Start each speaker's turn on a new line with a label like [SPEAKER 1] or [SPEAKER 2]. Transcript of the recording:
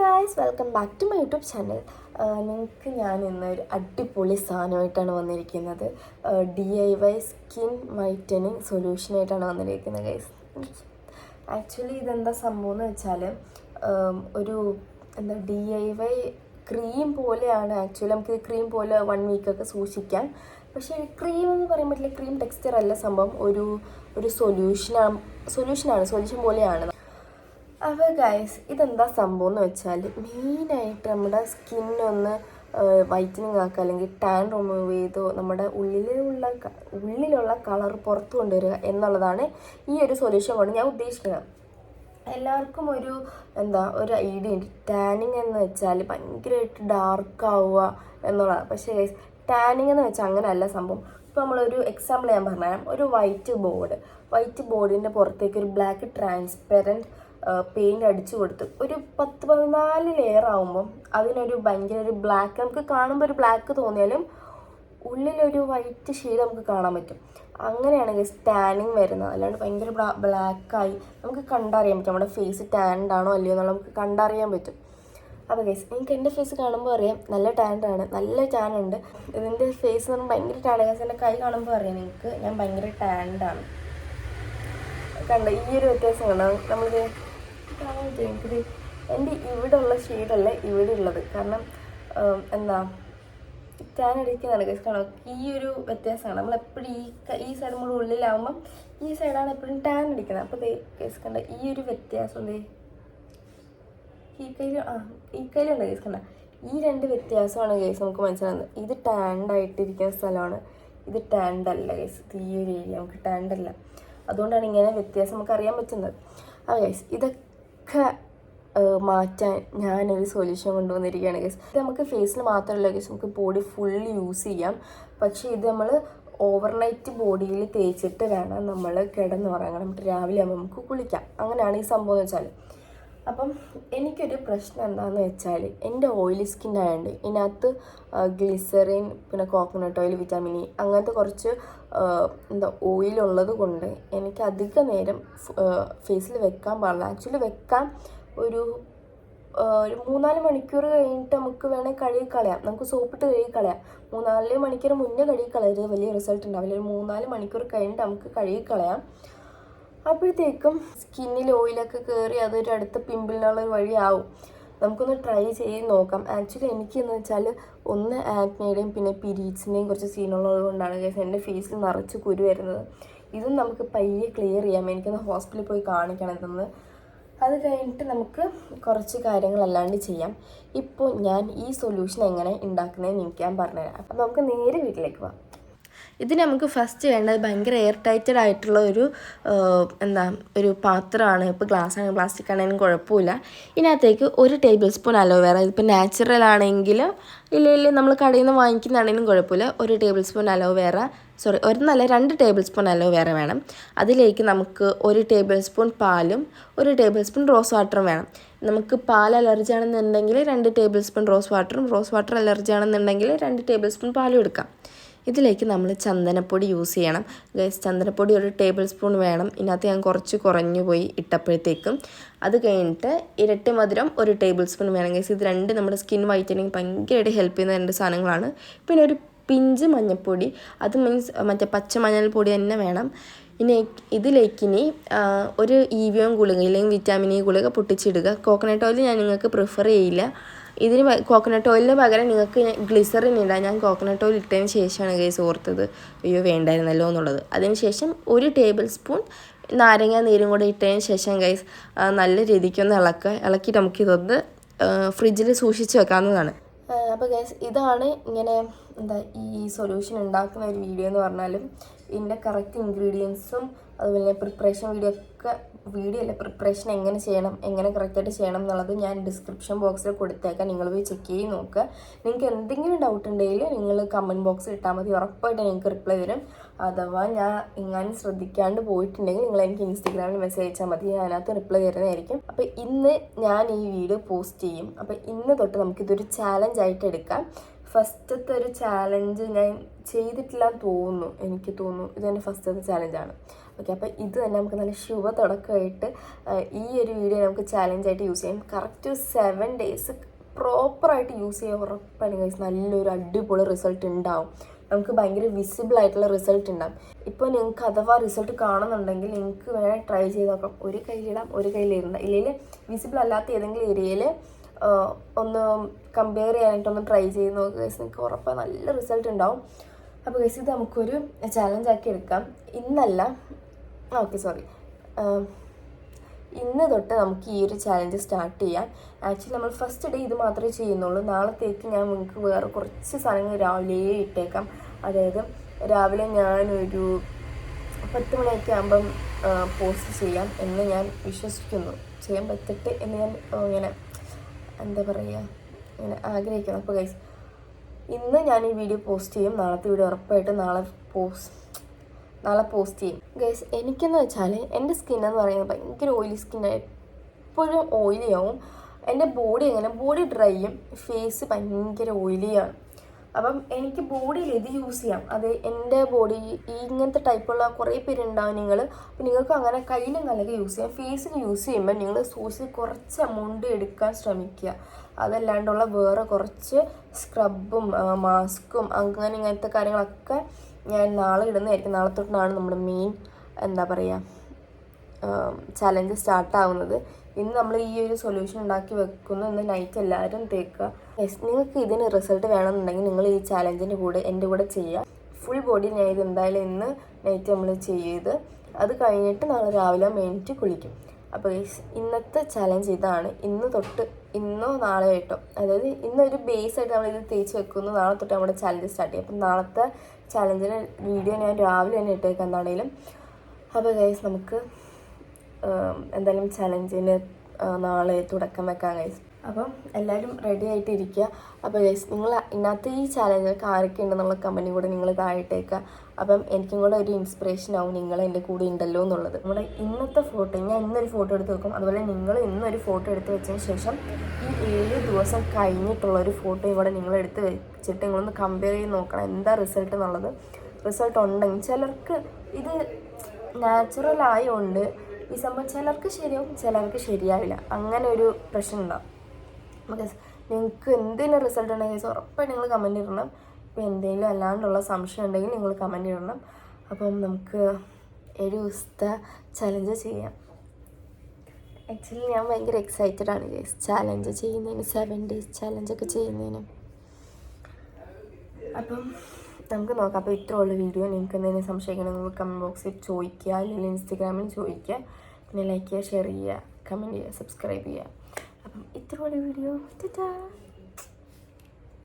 [SPEAKER 1] Guys welcome back to my YouTube channel നിങ്ങൾക്ക് ഞാൻ ഇന്ന് ഒരു അടിപൊളി സാധനമായിട്ടാണ് വന്നിരിക്കുന്നത്. D I Y skin whitening സൊല്യൂഷനായിട്ടാണ് വന്നിരിക്കുന്നത് ഗൈസ് ആക്ച്വലി ഇതെന്താ സംഭവം എന്ന് വെച്ചാൽ ഒരു എന്താ ഡി ഐ വൈ ക്രീം പോലെയാണ്. ആക്ച്വലി നമുക്ക് ക്രീം പോലെ വൺ വീക്കൊക്കെ സൂക്ഷിക്കാം. പക്ഷേ ക്രീം എന്ന് പറയാൻ പറ്റില്ല ക്രീം ടെക്സ്ചർ അല്ല സംഭവം. ഒരു ഒരു സൊല്യൂഷനാണ് സൊല്യൂഷനാണ് സൊല്യൂഷൻ പോലെയാണ്. അപ്പോൾ ഗൈസ് ഇതെന്താ സംഭവം എന്ന് വെച്ചാൽ മെയിനായിട്ട് നമ്മുടെ സ്കിന്നൊന്ന് വൈറ്റനിങ് ആക്കുക അല്ലെങ്കിൽ ടാൻ റിമൂവ് ചെയ്തോ നമ്മുടെ ഉള്ളിലുള്ള ഉള്ളിലുള്ള കളർ പുറത്തു കൊണ്ടുവരിക എന്നുള്ളതാണ് ഈ ഒരു സൊല്യൂഷൻ കൊണ്ട് ഞാൻ ഉദ്ദേശിക്കുന്നത്. എല്ലാവർക്കും ഒരു എന്താ ഒരു ഐഡിയ ഉണ്ട്. ടാനിങ് എന്ന് വെച്ചാൽ ഭയങ്കരമായിട്ട് ഡാർക്ക് ആവുക എന്നുള്ളതാണ്. പക്ഷേ ഗൈസ് ടാനിങ് എന്ന് വെച്ചാൽ അങ്ങനെയല്ല സംഭവം. ഇപ്പോൾ നമ്മളൊരു എക്സാമ്പിൾ ഞാൻ പറഞ്ഞുതരാം. ഒരു വൈറ്റ് ബോർഡ് വൈറ്റ് ബോർഡിന്റെ പുറത്തേക്ക് ഒരു ബ്ലാക്ക് ട്രാൻസ്പെറന്റ് പെയിന്റ് അടിച്ചു കൊടുത്ത് ഒരു പത്ത് പതിനാല് ലെയർ ആകുമ്പം അതിനൊരു ഭയങ്കര ഒരു ബ്ലാക്ക് നമുക്ക് കാണുമ്പോൾ ഒരു ബ്ലാക്ക് തോന്നിയാലും ഉള്ളിലൊരു വൈറ്റ് ഷെയ്ഡ് നമുക്ക് കാണാൻ പറ്റും. അങ്ങനെയാണ് ടാനിങ് വരുന്നത്. അല്ലാണ്ട് ഭയങ്കര ബ്ലാക്കായി നമുക്ക് കണ്ടറിയാൻ പറ്റും. നമ്മുടെ ഫേസ് ടാൻഡ് ആണോ അല്ലയോ എന്നുള്ള നമുക്ക് കണ്ടറിയാൻ പറ്റും. അപ്പോൾ ഗൈസ് നിങ്ങൾക്ക് എന്റെ ഫേസ് കാണുമ്പോൾ അറിയാം. നല്ല ടാൻഡാണ് നല്ല ടാൻ ഉണ്ട്. ഇതിന്റെ ഫേസ് എന്ന് പറയുമ്പോൾ ഭയങ്കര ടാൻ ഗൈസ് എന്റെ കൈ കാണുമ്പോൾ അറിയാം നിങ്ങൾക്ക് ഞാൻ ഭയങ്കര ടാൻഡാണ് കണ്ട? ഈ ഒരു വ്യത്യാസം കണ്ടോ? നമ്മളിത് എനിക്കിത് എന്റെ ഉള്ള ഷെയ്ഡല്ല ഇവിടെ ഉള്ളത് കാരണം എന്താ ടാൻ അടിക്കുന്നതാണ് ഗൈസ് കാണാം ഈ ഒരു വ്യത്യാസമാണ്. നമ്മൾ എപ്പോഴും ഈ ഈ സൈഡ് നമ്മൾ ഉള്ളിലാവുമ്പം ഈ സൈഡാണ് എപ്പോഴും ടാൻ അടിക്കുന്നത്. അപ്പോൾ ഗൈസ് കണ്ട ഈ ഒരു വ്യത്യാസം ദേ. ഈ കയ്യിൽ ആ ഈ കയ്യിലുണ്ട് ഗൈസ് കണ്ട. ഈ രണ്ട് വ്യത്യാസമാണ് ഗൈസ് നമുക്ക് മനസ്സിലാകുന്നത് ഇത് ടാൻഡായിട്ടിരിക്കുന്ന സ്ഥലമാണ്. ഇത് ടാൻഡല്ല ഗൈസ് ഈ ഒരു ഏരിയ നമുക്ക് ടാൻഡല്ല അതുകൊണ്ടാണ് ഇങ്ങനെ വ്യത്യാസം നമുക്ക് അറിയാൻ പറ്റുന്നത്. ആ ഗൈസ് ഇതൊക്കെ ഏഹ്, മാറ്റാൻ ഞാനൊരു സൊല്യൂഷൻ കൊണ്ടുവന്നിരിക്കുകയാണ് ഗസ് നമുക്ക് ഫേസിൽ മാത്രമല്ല ഗസ് നമുക്ക് ബോഡി ഫുൾ യൂസ് ചെയ്യാം. പക്ഷേ ഇത് നമ്മൾ ഓവർനൈറ്റ് ബോഡിയിൽ തേച്ചിട്ട് വേണം നമ്മൾ കിടന്നുറങ്ങണം രാവിലെ ആകുമ്പോൾ നമുക്ക് കുളിക്കാം. അങ്ങനെയാണ് ഈ സംഭവം എന്ന് വെച്ചാൽ അപ്പം എനിക്കൊരു പ്രശ്നം എന്താണെന്ന് വെച്ചാൽ എന്റെ ഓയിലി സ്കിൻ ആയതുകൊണ്ട് ഇതിനകത്ത് ഗ്ലിസറിൻ പിന്നെ കോക്കനട്ട് ഓയിൽ വിറ്റാമിൻ ഇ അങ്ങനത്തെ കുറച്ച് എന്താ ഓയിലുള്ളത് കൊണ്ട് എനിക്ക് അധിക നേരം ഫേസിൽ വെക്കാൻ പാടില്ല. ആക്ച്വലി വെക്കാൻ ഒരു ഒരു മൂന്നാൽ മണിക്കൂർ കഴിഞ്ഞിട്ട് നമുക്ക് വേണമെങ്കിൽ കഴുകി കളയാം. നമുക്ക് സോപ്പിട്ട് കഴുകി കളയാം. മൂന്നാൽ മണിക്കൂർ മുന്നേ കഴുകി കളയരുത് വലിയ റിസൾട്ട് ഉണ്ടാവില്ല. ഒരു മൂന്നാൽ മണിക്കൂർ കഴിഞ്ഞിട്ട് നമുക്ക് കഴുകി കളയാം. അപ്പോഴത്തേക്കും സ്കിന്നിൽ ഓയിലൊക്കെ കയറി അതൊരു അടുത്ത പിമ്പിളിനുള്ള വഴിയാവും. നമുക്കൊന്ന് ട്രൈ ചെയ്ത് നോക്കാം. ആക്ച്വലി എനിക്ക് എന്ന് വെച്ചാൽ ഒന്ന് ആക്നയുടെയും പിന്നെ പിരീഡ്സിന്റെയും കുറച്ച് സീനുള്ളത് കൊണ്ടാണ് കേസ് എന്റെ ഫേസിൽ നിറച്ച് കുരു വരുന്നത്. ഇതും നമുക്ക് പയ്യെ ക്ലിയർ ചെയ്യാം. എനിക്കൊന്ന് ഹോസ്പിറ്റലിൽ പോയി കാണിക്കണം ഇതൊന്ന്. അത് കഴിഞ്ഞിട്ട് നമുക്ക് കുറച്ച് കാര്യങ്ങളല്ലാണ്ട് ചെയ്യാം. ഇപ്പോൾ ഞാൻ ഈ സൊല്യൂഷൻ എങ്ങനെ ഉണ്ടാക്കുന്നതെന്ന് എനിക്ക് ഞാൻ പറഞ്ഞുതരാം. അപ്പം നമുക്ക് നേരെ വീട്ടിലേക്ക് പോവാം ഇതിന് നമുക്ക് ഫസ്റ്റ് വേണ്ടത് ഭയങ്കര എയർ ടൈറ്റഡ് ആയിട്ടുള്ള ഒരു എന്താ ഒരു പാത്രമാണ്. ഇപ്പോൾ ഗ്ലാസ് ആണെങ്കിൽ പ്ലാസ്റ്റിക് ആണെങ്കിലും കുഴപ്പമില്ല. ഇതിനകത്തേക്ക് ഒരു ടേബിൾ സ്പൂൺ അലോവേറ ഇതിപ്പോൾ നാച്ചുറൽ ആണെങ്കിൽ ഇല്ല ഇല്ല നമ്മൾ കടയിൽ നിന്ന് വാങ്ങിക്കുന്നതാണെങ്കിലും കുഴപ്പമില്ല. ഒരു ടേബിൾ സ്പൂൺ അലോവേറ സോറി ഒരു നല്ല രണ്ട് ടേബിൾ സ്പൂൺ അലോവേറ വേണം. അതിലേക്ക് നമുക്ക് ഒരു ടേബിൾ സ്പൂൺ പാലും ഒരു ടേബിൾ സ്പൂൺ റോസ് വാട്ടറും വേണം. നമുക്ക് പാൽ അലർജി ആണെന്നുണ്ടെങ്കിൽ രണ്ട് ടേബിൾ സ്പൂൺ റോസ് വാട്ടറും റോസ് വാട്ടർ അലർജി ആണെന്നുണ്ടെങ്കിൽ രണ്ട് ടേബിൾ സ്പൂൺ പാലും എടുക്കാം. ഇതിലേക്ക് നമ്മൾ ചന്ദനപ്പൊടി യൂസ് ചെയ്യണം. ഗൈസ് ചന്ദനപ്പൊടി ഒരു ടേബിൾ സ്പൂൺ വേണം. ഇതിനകത്ത് ഞാൻ കുറച്ച് കുറഞ്ഞു പോയി ഇട്ടപ്പോഴത്തേക്കും. അത് കഴിഞ്ഞിട്ട് ഇരട്ടി മധുരം ഒരു ടേബിൾ സ്പൂൺ വേണം. ഗൈസ് ഇത് രണ്ട് നമ്മുടെ സ്കിൻ വൈറ്റനിങ് ഭയങ്കരമായിട്ട് ഹെൽപ്പ് ചെയ്യുന്ന രണ്ട് സാധനങ്ങളാണ്. പിന്നെ ഒരു പിഞ്ച് മഞ്ഞൾപ്പൊടി അത് മീൻസ് മറ്റേ പച്ച മഞ്ഞൾപ്പൊടി തന്നെ വേണം. ഇനി ഇതിലേക്കിനി ഒരു ഇവിയോം ഗുളിക ഇല്ലെങ്കിൽ വിറ്റാമിൻ ഇ ഗുളിക പൊട്ടിച്ചിടുക. കോക്കനട്ട് ഓയിൽ ഞാൻ നിങ്ങൾക്ക് പ്രിഫർ ചെയ്യില്ല. ഇതിന് കോക്കനട്ട് ഓയിലിന് പകരം നിങ്ങൾക്ക് ഗ്ലിസറിൻ ഇടാം. ഞാൻ കോക്കനട്ട് ഓയിൽ ഇട്ടതിന് ശേഷമാണ് കേസ് ഓർത്തത്. അയ്യോ വേണ്ടായിരുന്നല്ലോ എന്നുള്ളത്. അതിന് ശേഷം ഒരു ടേബിൾ സ്പൂൺ നാരങ്ങ നീരും കൂടെ ഇട്ടതിന് ശേഷം ഗൈസ് നല്ല രീതിക്കൊന്ന് ഇളക്കുക ഇളക്കിയിട്ട് നമുക്കിതൊന്ന് ഫ്രിഡ്ജിൽ സൂക്ഷിച്ച് വെക്കാവുന്നതാണ്. അപ്പോൾ ഗൈസ് ഇതാണ് ഇങ്ങനെ എന്താ ഈ സൊല്യൂഷൻ ഉണ്ടാക്കുന്ന ഒരു വീഡിയോ എന്ന് പറഞ്ഞാലും ഇതിന്റെ കറക്റ്റ് ഇൻഗ്രീഡിയൻസും അതുപോലെ പ്രിപ്പറേഷൻ വീഡിയോ ഒക്കെ വീഡിയോ അല്ല പ്രിപ്പറേഷൻ എങ്ങനെ ചെയ്യണം എങ്ങനെ കറക്റ്റായിട്ട് ചെയ്യണം എന്നുള്ളത് ഞാൻ ഡിസ്ക്രിപ്ഷൻ ബോക്സിൽ കൊടുത്തേക്കാം. നിങ്ങൾ പോയി ചെക്ക് ചെയ്ത് നോക്കുക നിങ്ങൾക്ക് എന്തെങ്കിലും ഡൗട്ട് ഉണ്ടെങ്കിൽ നിങ്ങൾ കമന്റ് ബോക്സിൽ ഇട്ടാൽ മതി. ഉറപ്പായിട്ട് നിങ്ങൾക്ക് റിപ്ലൈ തരും അഥവാ ഞാൻ ഇങ്ങനെ ശ്രദ്ധിക്കാണ്ട് പോയിട്ടുണ്ടെങ്കിൽ നിങ്ങൾ എനിക്ക് ഇൻസ്റ്റഗ്രാമിൽ മെസ്സേജ് അയച്ചാൽ മതി. ഞാൻ അതിനകത്ത് റിപ്ലൈ തരുന്നതായിരിക്കും. അപ്പോൾ ഇന്ന് ഞാൻ ഈ വീഡിയോ പോസ്റ്റ് ചെയ്യും. അപ്പോൾ ഇന്ന് തൊട്ട് നമുക്കിതൊരു ചാലഞ്ച് ആയിട്ട് എടുക്കാം. ഫസ്റ്റത്തെ ഒരു ചാലഞ്ച് ഞാൻ ചെയ്തിട്ടില്ല എന്ന് തോന്നുന്നു. എനിക്ക് തോന്നുന്നു. ഇത് തന്നെ ഫസ്റ്റത്തെ ചാലഞ്ചാണ് ഓക്കെ അപ്പോൾ ഇത് തന്നെ നമുക്ക് നല്ല ശുഭ തുടക്കമായിട്ട് ഈ ഒരു വീഡിയോ നമുക്ക് ചാലഞ്ചായിട്ട് യൂസ് ചെയ്യാം. കറക്റ്റ് സെവൻ ഡേയ്സ് പ്രോപ്പറായിട്ട് യൂസ് ചെയ്യാൻ ഉറപ്പാണ് ഗൈസ് നല്ലൊരു അടിപൊളി റിസൾട്ട് ഉണ്ടാവും. നമുക്ക് ഭയങ്കര വിസിബിൾ ആയിട്ടുള്ള റിസൾട്ട് ഉണ്ടാവും. ഇപ്പോൾ നിങ്ങൾക്ക് അഥവാ റിസൾട്ട് കാണുന്നുണ്ടെങ്കിൽ നിങ്ങൾക്ക് വേണേൽ ട്രൈ ചെയ്ത് നോക്കാം. ഒരു കയ്യിലിടാം ഒരു കയ്യിലിരുന്ന ഇല്ലെങ്കിൽ വിസിബിൾ അല്ലാത്ത ഏതെങ്കിലും ഏരിയയിൽ ഒന്ന് കമ്പയർ ചെയ്യാനായിട്ടൊന്ന് ട്രൈ ചെയ്ത് നോക്കുക ഗൈസ് നിങ്ങൾക്ക് ഉറപ്പ് നല്ല റിസൾട്ട് ഉണ്ടാവും. അപ്പോൾ ഗൈസ് ഇത് നമുക്കൊരു ചാലഞ്ച് ആക്കി എടുക്കാം. ഇന്നല്ല ഓക്കെ സോറി ഇന്ന് തൊട്ട് നമുക്ക് ഈ ഒരു ചാലഞ്ച് സ്റ്റാർട്ട് ചെയ്യാം. ആക്ച്വലി നമ്മൾ ഫസ്റ്റ് ഡേ ഇത് മാത്രമേ ചെയ്യുന്നുള്ളൂ. നാളത്തേക്ക് ഞാൻ നിങ്ങൾക്ക് വേറെ കുറച്ച് സാധനങ്ങൾ രാവിലെ ഇട്ടേക്കാം. അതായത് രാവിലെ ഞാനൊരു പത്ത് മണിയൊക്കെ ആകുമ്പം പോസ്റ്റ് ചെയ്യാം എന്ന് ഞാൻ വിശ്വസിക്കുന്നു. ചെയ്യാൻ പറ്റട്ടെ എന്ന് ഞാൻ ഇങ്ങനെ എന്താ പറയുക ഇങ്ങനെ ആഗ്രഹിക്കണം. അപ്പോൾ ഗൈസ് ഇന്ന് ഞാൻ ഈ വീഡിയോ പോസ്റ്റ് ചെയ്യും. നാളത്തെ വീഡിയോ ഉറപ്പായിട്ട് നാളെ പോസ്റ്റ് നാളെ പോസ്റ്റ് ചെയ്യും. ഗൈസ് എനിക്കെന്ന് വെച്ചാൽ എന്റെ സ്കിൻ എന്ന് പറയുന്നത് ഭയങ്കര ഓയിലി സ്കിന്നായി എപ്പോഴും ഓയിലി ആവും. എന്റെ ബോഡി എങ്ങനെ ബോഡി ഡ്രൈയും ഫേസ് ഭയങ്കര ഓയിലിയാണ് അപ്പം എനിക്ക് ബോഡിയിൽ ഇത് യൂസ് ചെയ്യാം. അത് എന്റെ ബോഡി ഇങ്ങനത്തെ ടൈപ്പുള്ള കുറേ പേരുണ്ടാവും നിങ്ങൾ അപ്പം നിങ്ങൾക്ക് അങ്ങനെ കയ്യിലും കലക്ക് യൂസ് ചെയ്യാം. ഫേസിന് യൂസ് ചെയ്യുമ്പോൾ നിങ്ങൾ സൂസിൽ കുറച്ച് എമൗണ്ട് എടുക്കാൻ ശ്രമിക്കുക. അതല്ലാണ്ടുള്ള വേറെ കുറച്ച് സ്ക്രബും മാസ്കും അങ്ങനെ ഇങ്ങനത്തെ കാര്യങ്ങളൊക്കെ ഞാൻ നാളെ ഇടുന്നതായിരിക്കും. നാളെ തൊട്ടാണ് നമ്മുടെ മെയിൻ എന്താ പറയുക ചലഞ്ച് സ്റ്റാർട്ടാവുന്നത് ഇന്ന് നമ്മൾ ഈ ഒരു സൊല്യൂഷൻ ഉണ്ടാക്കി വെക്കുന്നു. ഇന്ന് നൈറ്റ് എല്ലാവരും തേക്കുക. Yes, നിങ്ങൾക്ക് ഇതിന് റിസൾട്ട് വേണമെന്നുണ്ടെങ്കിൽ നിങ്ങൾ ഈ ചാലഞ്ചിന്റെ കൂടെ എന്റെ കൂടെ ചെയ്യുക ഫുൾ ബോഡി ഞാൻ ഇത് എന്തായാലും ഇന്ന് നൈറ്റ് നമ്മൾ ചെയ്ത് അത് കഴിഞ്ഞിട്ട് നാളെ രാവിലെ മേനിട്ട് കുളിക്കും. അപ്പോൾ യെസ് ഇന്നത്തെ ചലഞ്ച് ഇതാണ്. ഇന്ന് തൊട്ട് ഇന്നോ നാളെ ആയിട്ടോ അതായത് ഇന്നൊരു ബേസ് ആയിട്ട് നമ്മൾ ഇത് തേച്ച് വെക്കുന്നു. നാളെ തൊട്ട് നമ്മുടെ ചലഞ്ച് സ്റ്റാർട്ട് ചെയ്യും. അപ്പം നാളത്തെ ചാലഞ്ചിന് വീഡിയോ ഞാൻ രാവിലെ തന്നെ ഇട്ടേക്കാം എന്താണെങ്കിലും അപ്പോൾ ഗൈസ് നമുക്ക് എന്തായാലും ചലഞ്ചിന് നാളെ തുടക്കം വെക്കാം ഗൈസ് അപ്പം എല്ലാവരും റെഡി ആയിട്ട് ഇരിക്കുക അപ്പോൾ ഗൈസ് നിങ്ങൾ ഇന്നത്തെ ഈ ചാലഞ്ചൊക്കെ ആരൊക്കെ ഉണ്ടെന്നുള്ള കമ്പനി കൂടെ നിങ്ങൾ താഴെട്ടേക്കുക അപ്പം എനിക്കും കൂടെ ഒരു ഇൻസ്പിറേഷൻ ആവും നിങ്ങൾ എന്റെ കൂടെ ഉണ്ടല്ലോ എന്നുള്ളത്. നമ്മുടെ ഇന്നത്തെ ഫോട്ടോ ഞാൻ ഇന്നൊരു ഫോട്ടോ എടുത്ത് വെക്കും. അതുപോലെ നിങ്ങൾ ഇന്നൊരു ഫോട്ടോ എടുത്ത് വെച്ചതിന് ശേഷം ഈ ഏഴ് ദിവസം കഴിഞ്ഞിട്ടുള്ള ഒരു ഫോട്ടോ ഇവിടെ നിങ്ങൾ എടുത്ത് വെച്ചിട്ട് നിങ്ങളൊന്ന് കമ്പയർ ചെയ്ത് നോക്കണം. എന്താ റിസൾട്ട് എന്നുള്ളത്. റിസൾട്ട് ഉണ്ടെങ്കിൽ ചിലർക്ക് ഇത് നാച്ചുറൽ ആയതുകൊണ്ട് ഈ സംഭവം ചിലർക്ക് ശരിയാവും ചിലർക്ക് ശരിയാവില്ല. അങ്ങനെ ഒരു പ്രശ്നം ഉണ്ടാവും. നിങ്ങൾക്ക് എന്തെങ്കിലും റിസൾട്ട് ഉണ്ടെങ്കിൽ ഉറപ്പായിട്ട് നിങ്ങൾ കമന്റ് ഇടണം. ഇപ്പോൾ എന്തെങ്കിലും അല്ലാണ്ടുള്ള സംശയം ഉണ്ടെങ്കിൽ നിങ്ങൾ കമന്റ് ഇടണം. അപ്പം നമുക്ക് ഏഴ് ദിവസത്തെ ചലഞ്ച് ചെയ്യാം. ആക്ച്വലി ഞാൻ ഭയങ്കര എക്സൈറ്റഡ് ആണ് ഗൈസ് ചാലഞ്ച് ചെയ്യുന്നതിന് സെവൻ ഡേയ്സ് ചാലഞ്ചൊക്കെ ചെയ്യുന്നതിന്. അപ്പം നമുക്ക് നോക്കാം. അപ്പോൾ ഇത്ര ഉള്ള വീഡിയോ നിങ്ങൾക്ക് എന്തെങ്കിലും സംശയിക്കണം നിങ്ങൾ കമന്റ് ബോക്സിൽ ചോദിക്കുക. അല്ലെങ്കിൽ ഇൻസ്റ്റഗ്രാമിൽ ചോദിക്കുക. പിന്നെ ലൈക്ക് ചെയ്യുക ഷെയർ ചെയ്യുക കമന്റ് ചെയ്യുക സബ്സ്ക്രൈബ് ചെയ്യുക. അപ്പം ഇത്ര ഉള്ള വീഡിയോ ടാറ്റാ